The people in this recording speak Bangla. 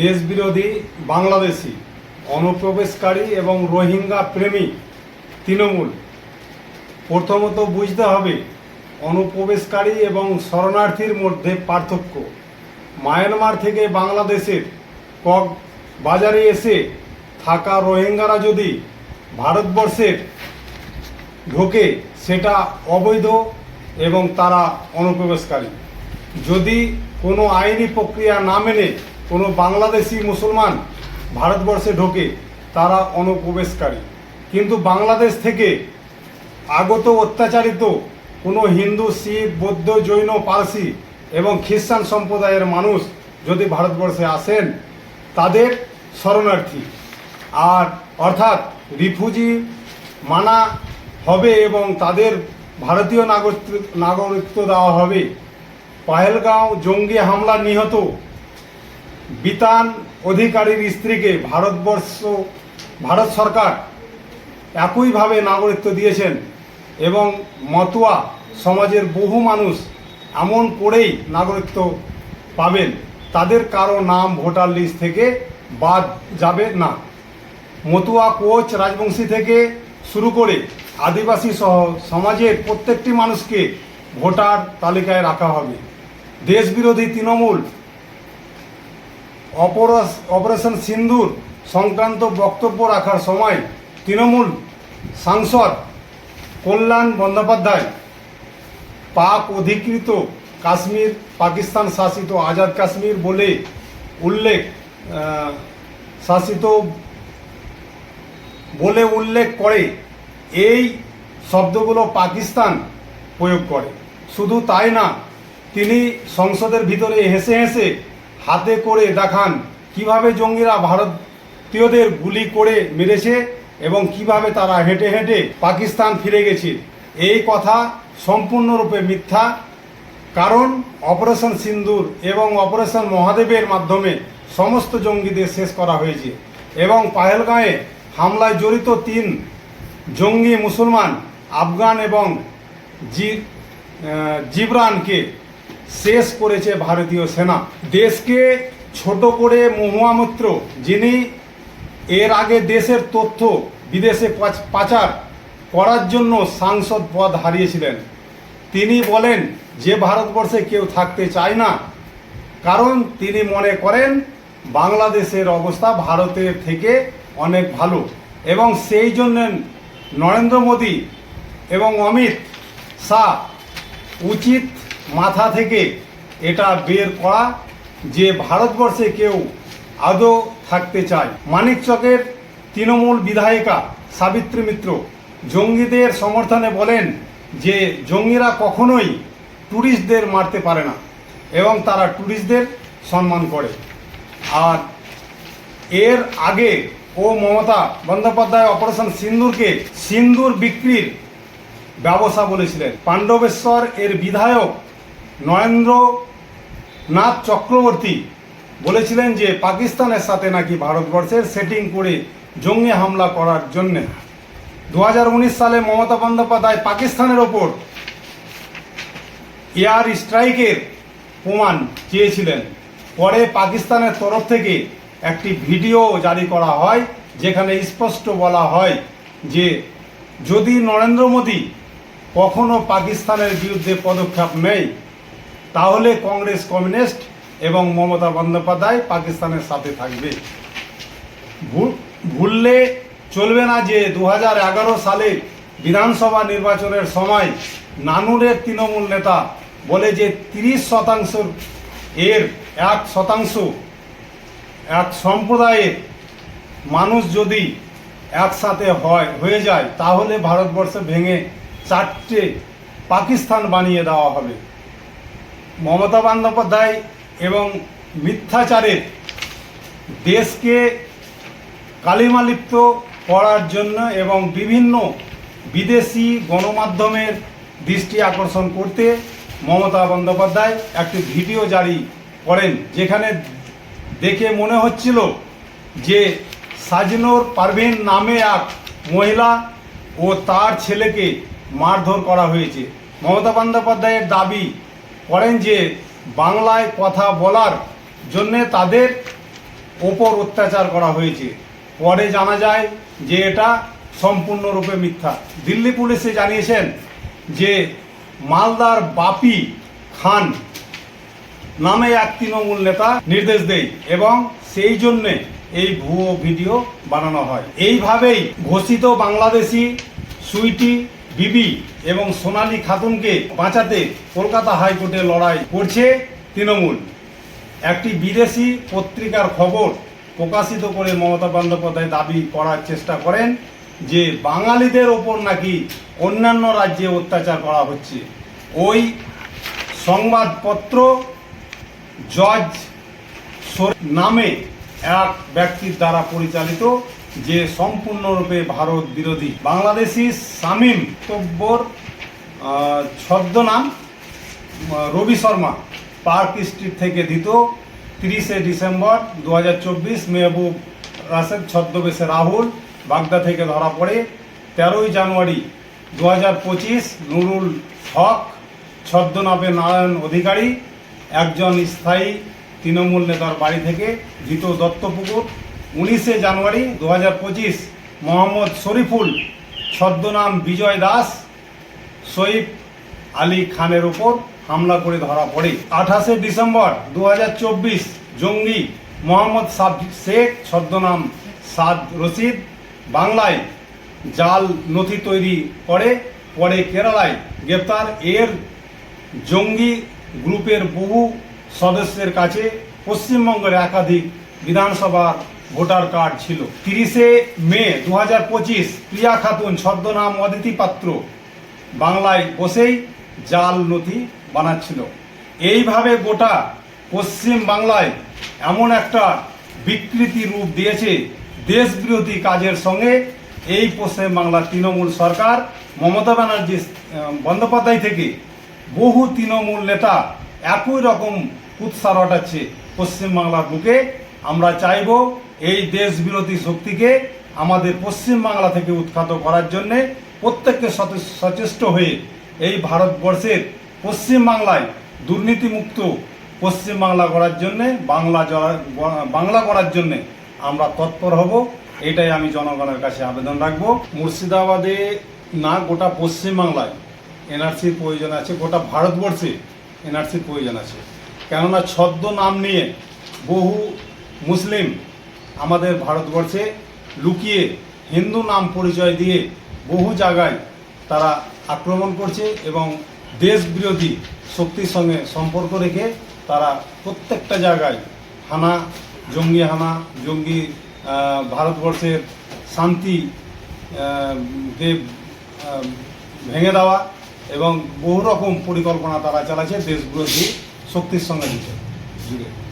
দেশবিরোধী বাংলাদেশি, অনুপ্রবেশকারী এবং রোহিঙ্গা প্রেমী তৃণমূল। প্রথমত বুঝতে হবে, অনুপ্রবেশকারী এবং শরণার্থীর মধ্যে পার্থক্য। মায়ানমার থেকে বাংলাদেশের কক বাজারে এসে থাকা রোহিঙ্গারা যদি ভারতবর্ষের ঢোকে, সেটা অবৈধ এবং তারা অনুপ্রবেশকারী। যদি কোনো আইনি প্রক্রিয়া না মেনে কোনো বাংলাদেশি মুসলমান ভারতবর্ষে ঢোকে, তারা অনুপ্রবেশকারী। কিন্তু বাংলাদেশ থেকে আগত অত্যাচারিত কোনো হিন্দু, শিখ, বৌদ্ধ, জৈন, পারসি এবং খ্রিস্টান সম্প্রদায়ের মানুষ যদি ভারতবর্ষে আসেন, তাদের শরণার্থী। আর অর্থাৎ রিফিউজি মানা হবে এবং তাদের ভারতীয় নাগরিক নাগরিকত্ব দেওয়া হবে। পাহেলগাঁও জঙ্গি হামলা নিহত বিতান অধিকারীর স্ত্রীকে ভারতবর্ষ, ভারত সরকার একইভাবে নাগরিকত্ব দিয়েছেন এবং মতুয়া সমাজের বহু মানুষ এমন করেই নাগরিকত্ব পাবেন। তাদের কারও নাম ভোটার লিস্ট থেকে বাদ যাবে না। মতুয়া কোচ রাজবংশী থেকে শুরু করে আদিবাসী সহ সমাজের প্রত্যেকটি মানুষকে ভোটার তালিকায় রাখা হবে। দেশবিরোধী তৃণমূল অপারেশন সিন্দুর সংক্রান্ত বক্তব্য রাখার সময় তৃণমূল সাংসদ কল্যাণ বন্দ্যোপাধ্যায় পাক অধিকৃত কাশ্মীর, পাকিস্তান শাসিত আজাদ কাশ্মীর বলে উল্লেখ শাসিত বলে উল্লেখ করে। এই শব্দগুলো পাকিস্তান প্রয়োগ করে। শুধু তাই না, তিনি সংসদের ভিতরে হেসে হেসে হাতে করে দেখান কীভাবে জঙ্গিরা ভারতীয়দের গুলি করে মেরেছে এবং কীভাবে তারা হেঁটে হেঁটে পাকিস্তান ফিরে গেছে। এই কথা সম্পূর্ণরূপে মিথ্যা, কারণ অপারেশন সিন্দুর এবং অপারেশন মহাদেবের মাধ্যমে সমস্ত জঙ্গিদের শেষ করা হয়েছে এবং পাহেলগাঁয়ে হামলায় জড়িত তিন জঙ্গি মুসলমান, আফগান এবং জি জিবরানকে শেষ করেছে ভারতীয় সেনা। দেশকে ছোট করে মহুয়া মিত্র যিনি এর আগে দেশের তথ্য বিদেশে পাচ- পাচার করার জন্য সাংসদ পদ হারিয়েছিলেন। তিনি বলেন, যে ভারতবর্ষে কেউ থাকতে চায় না, কারণ তিনি মনে করেন, বাংলাদেশের অবস্থা ভারতের থেকে অনেক ভালো এবং সেই জন্য নরেন্দ্র মোদী এবং অমিত শাহ উচিত মাথা থেকে এটা বের করা যে ভারতবর্ষে কেউ আদৌ থাকতে চায়। মানিকচকের তৃণমূল বিধায়িকা সাবিত্রী মিত্র জঙ্গিদের সমর্থনে বলেন যে জঙ্গিরা কখনোই ট্যুরিস্টদের মারতে পারে না এবং তারা ট্যুরিস্টদের সম্মান করে। আর এর আগে ও মমতা বন্দ্যোপাধ্যায় অপারেশন সিন্দুরকে সিন্দুর বিক্রির ব্যবসা বলেছিলেন। পাণ্ডবেশ্বর এর বিধায়ক নরেন্দ্র নাথ চক্রবর্তী বলেছিলেন যে পাকিস্তানের সাথে নাকি ভারতবর্ষের সেটিং করে জঙ্গি হামলা করার জন্যে। দু হাজার উনিশ সালে মমতা বন্দ্যোপাধ্যায় পাকিস্তানের ওপর এয়ার স্ট্রাইকের প্রমাণ চেয়েছিলেন। পরে পাকিস্তানের তরফ থেকে একটি ভিডিও জারি করা হয়, যেখানে স্পষ্ট বলা হয় যে যদি নরেন্দ্র মোদী কখনো পাকিস্তানের বিরুদ্ধে পদক্ষেপ নেয় তাহলে কংগ্রেস কমিউনিস্ট এবং মমতা বন্দ্যোপাধ্যায় পাকিস্তানের সাথে থাকবে। ভুললে চলবে না যে দু হাজার এগারো সালে বিধানসভা নির্বাচনের সময় নানুরের তৃণমূল নেতা বলে যে তিরিশ শতাংশ এর এক শতাংশ, এক সম্প্রদায়ের মানুষ যদি একসাথে হয়, হয়ে যায়, তাহলে ভারতবর্ষ ভেঙে চারটে পাকিস্তান বানিয়ে দেওয়া হবে। মমতা বন্দ্যোপাধ্যায় এবং মিথ্যাচারের দেশকে কালিমালিপ্ত করার জন্য এবং বিভিন্ন বিদেশি গণমাধ্যমের দৃষ্টি আকর্ষণ করতে মমতা বন্দ্যোপাধ্যায় একটি ভিডিও জারি করেন, যেখানে দেখে মনে হচ্ছিল যে সাজনোর পারভিন নামে এক মহিলা ও তার ছেলেকে মারধর করা হয়েছে। মমতা বন্দ্যোপাধ্যায়ের দাবি করেন যে বাংলায় কথা বলার জন্যে তাদের ওপর অত্যাচার করা হয়েছে। পরে জানা যায় যে এটা সম্পূর্ণরূপে মিথ্যা। দিল্লি পুলিশে জানিয়েছেন যে মালদার বাপি খান নামে এক তৃণমূল নেতা নির্দেশ দেয় এবং সেই জন্যে এই ভুয়ো ভিডিও বানানো হয়। এইভাবেই ঘোষিত বাংলাদেশি সুইটি বিবি এবং সোনালী খাতুনকে বাঁচাতে কলকাতা হাইকোর্টে লড়াই করছে তৃণমূল। একটি বিদেশি পত্রিকার খবর প্রকাশিত করে মমতা বন্দ্যোপাধ্যায় দাবি করার চেষ্টা করেন যে বাঙালিদের ওপর নাকি অন্যান্য রাজ্যে অত্যাচার করা হচ্ছে। ওই সংবাদপত্র জজ নামে এক ব্যক্তির দ্বারা পরিচালিত যে সম্পূর্ণরূপে ভারত বিরোধী। বাংলাদেশি শামীম তব্বর ছদ্মনাম রবি শর্মা পার্ক স্ট্রিট থেকে দিত তিরিশে ডিসেম্বর দু হাজার চব্বিশ মেহবুব রাশেদ ছদ্মবেশে রাহুল, বাগদা থেকে ধরা পড়ে। তেরোই জানুয়ারি দু হাজার পঁচিশ নুরুল হক ছদ্মনামে নারায়ণ অধিকারী, একজন স্থায়ী তৃণমূল নেতার বাড়ি থেকে ধৃত দত্তপুকুর। উনিশে জানুয়ারি দু হাজার পঁচিশ মোহাম্মদ শরীফুল, ছদ্মনাম বিজয় দাস সইফ আলী খানের ওপর হামলা করে ধরা পড়ে। আঠাশে ডিসেম্বর দু হাজার চব্বিশ জঙ্গি মোহাম্মদ সাব শেখ, ছদ্মনাম সাদ রশিদ বাংলায় জাল নথি তৈরি করে, পরে কেরালায় গ্রেপ্তার। এর জঙ্গি গ্রুপের বহু সদস্যের কাছে পশ্চিমবঙ্গের একাধিক বিধানসভার ভোটার কার্ড ছিল। তিরিশে মে দু হাজার পঁচিশ প্রিয়া খাতুন ছদ্মনাম অদিতি পাত্র বাংলায় বসেই জাল নথি বানাচ্ছিল। এইভাবে গোটা পশ্চিম বাংলায় এমন একটা বিকৃতি রূপ দিয়েছে দেশবিরোধী কাজের সঙ্গে এই পশ্চিম বাংলার তৃণমূল সরকার। মমতা ব্যানার্জি বন্দ্যোপাধ্যায় থেকে বহু তৃণমূল নেতা একই রকম কুৎসা রটাচ্ছে পশ্চিমবাংলার বুকে। আমরা চাইব এই দেশ বিরোধী শক্তিকে আমাদের পশ্চিম বাংলা থেকে উৎখাত করার জন্যে প্রত্যেককে সচেষ্ট হয়ে এই ভারতবর্ষের পশ্চিম বাংলায় দুর্নীতিমুক্ত পশ্চিম বাংলা করার জন্যে, বাংলা বাংলা করার জন্যে আমরা তৎপর হব। এটাই আমি জনগণের কাছে আবেদন রাখব। মুর্শিদাবাদে না গোটা পশ্চিম বাংলায় এনআরসির প্রয়োজন আছে, গোটা ভারতবর্ষে এনআরসির প্রয়োজন আছে। কেননা ছদ্ম নাম নিয়ে বহু মুসলিম আমাদের ভারতবর্ষে লুকিয়ে হিন্দু নাম পরিচয় দিয়ে বহু জায়গায় তারা আক্রমণ করছে এবং দেশ বিরোধী শক্তির সঙ্গে সম্পর্ক রেখে তারা প্রত্যেকটা জায়গায় হানা, জঙ্গি হানা, জঙ্গি ভারতবর্ষের শান্তি ভেঙে দেওয়া এবং বহু রকম পরিকল্পনা তারা চালাচ্ছে দেশ বিরোধী শক্তির সঙ্গে জুড়ে